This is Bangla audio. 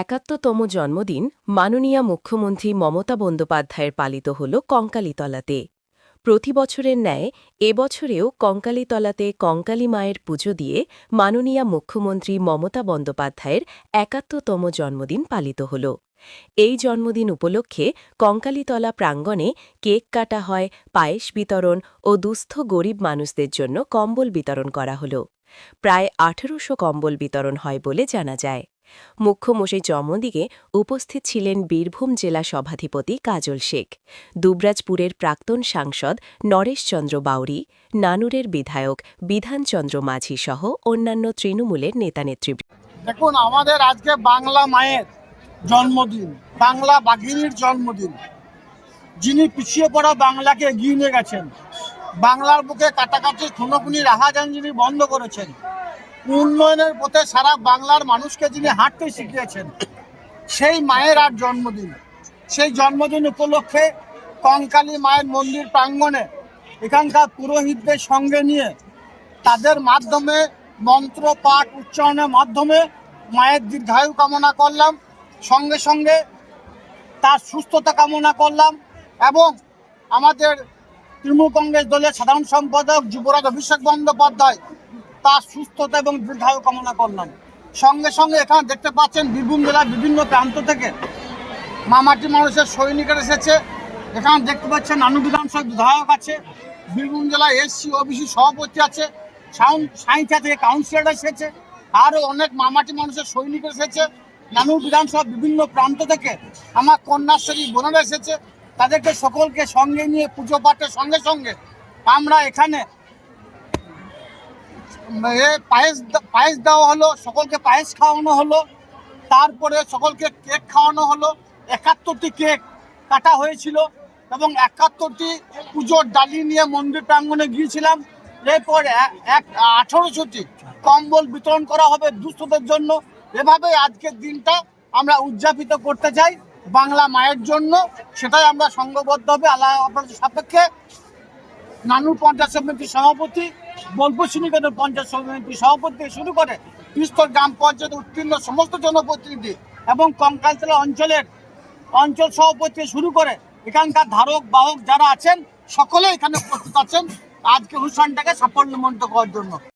একাত্তরতম জন্মদিন মাননীয় মুখ্যমন্ত্রী মমতা বন্দ্যোপাধ্যায়ের পালিত হল কঙ্কালীতলাতে। প্রতি বছরের ন্যায় এবছরেও কঙ্কালীতলাতে কঙ্কালী মায়ের পুজো দিয়ে মাননীয় মুখ্যমন্ত্রী মমতা বন্দ্যোপাধ্যায়ের একাত্তরতম জন্মদিন পালিত হল। এই জন্মদিন উপলক্ষে কঙ্কালীতলা প্রাঙ্গণে কেক কাটা হয়, পায়েস বিতরণ ও দুস্থ গরিব মানুষদের জন্য কম্বল বিতরণ করা হল। প্রায় আঠেরোশো কম্বল বিতরণ হয় বলে জানা যায়। মুখ্যমশাই জন্মদিকে উপস্থিত ছিলেন বীরভূম জেলা সভাধিপতি কাজল শেখ, দুবরাজপুরের প্রাক্তন সাংসদ নরেশচন্দ্র বাউরি, নানুরের বিধায়ক বিধানচন্দ্র মাঝি সহ অন্যান্য তৃণমূলের নেতানেতৃবৃন্দ দেখুন, আমাদের আজকে বাংলা মায়ের জন্মদিন, বাংলা বাঘিনীর জন্মদিন। যিনি পিছিয়ে পড়া বাংলাকে এগিয়ে নিয়ে গেছেন, বাংলার বুকে কাটাকাটি খুনোখুনি রাহাজান যিনি বন্ধ করেছেন উন্নয়নের পথে সারা বাংলার মানুষকে যিনি হাঁটতে শিখিয়েছেন, সেই মায়ের আর জন্মদিন। সেই জন্মদিন উপলক্ষে কঙ্কালী মায়ের মন্দির প্রাঙ্গণে এখানকার পুরোহিতদের সঙ্গে নিয়ে তাদের মাধ্যমে মন্ত্র, পাঠ, উচ্চারণের মাধ্যমে মায়ের দীর্ঘায়ু কামনা করলাম। সঙ্গে সঙ্গে তার সুস্থতা কামনা করলাম এবং আমাদের তৃণমূল কংগ্রেস দলের সাধারণ সম্পাদক যুবরাজ অভিষেক বন্দ্যোপাধ্যায় তার সুস্থতা এবং দীর্ঘায়ু কামনা করলাম। সঙ্গে সঙ্গে এখানে দেখতে পাচ্ছেন বীরভূম জেলার বিভিন্ন প্রান্ত থেকে মামাটি মানুষের সৈনিকের এসেছে। এখানে দেখতে পাচ্ছেন নানু বিধানসভা বিধায়ক আছে, বীরভূম জেলায় এসসি ওবিসি সভাপতি আছে সাঁইথা থেকে কাউন্সিলর এসেছে, আরও অনেক মামাটি মানুষের সৈনিক এসেছে। নানু বিধানসভা বিভিন্ন প্রান্ত থেকে আমার কন্যাশ্রী বোনেরা এসেছে। তাদেরকে সকলকে সঙ্গে নিয়ে পুজো পাঠের সঙ্গে সঙ্গে আমরা এখানে পায়েস পায়েস দেওয়া হলো, সকলকে পায়েস খাওয়ানো হলো, তারপরে সকলকে কেক খাওয়ানো হলো। একাত্তরটি কেক কাটা হয়েছিল এবং একাত্তরটি পুজোর ডালি নিয়ে মন্দির প্রাঙ্গণে গিয়েছিলাম। এরপর এক, আঠারোশোটি কম্বল বিতরণ করা হবে দুস্থদের জন্য। এভাবে আজকের দিনটা আমরা উদযাপিত করতে চাই বাংলা মায়ের জন্য। সেটাই আমরা সংঘবদ্ধ হবে, আল্লাহ সাপেক্ষে। নানু পঞ্চায়েত সমিতির সভাপতি বোলপুর পঞ্চায়েত সমিতি সভাপতি শুরু করে বিস্তর গ্রাম পঞ্চায়েত উত্তীর্ণ সমস্ত জনপ্রতিনিধি এবং কঙ্কালতলা অঞ্চলের অঞ্চল সভাপতি শুরু করে এখানকার ধারক, বাহক যারা আছেন, সকলে এখানে উপস্থিত আছেন। আজকে অনুষ্ঠানটাকে সাফল্যমণ্ডিত করার জন্য।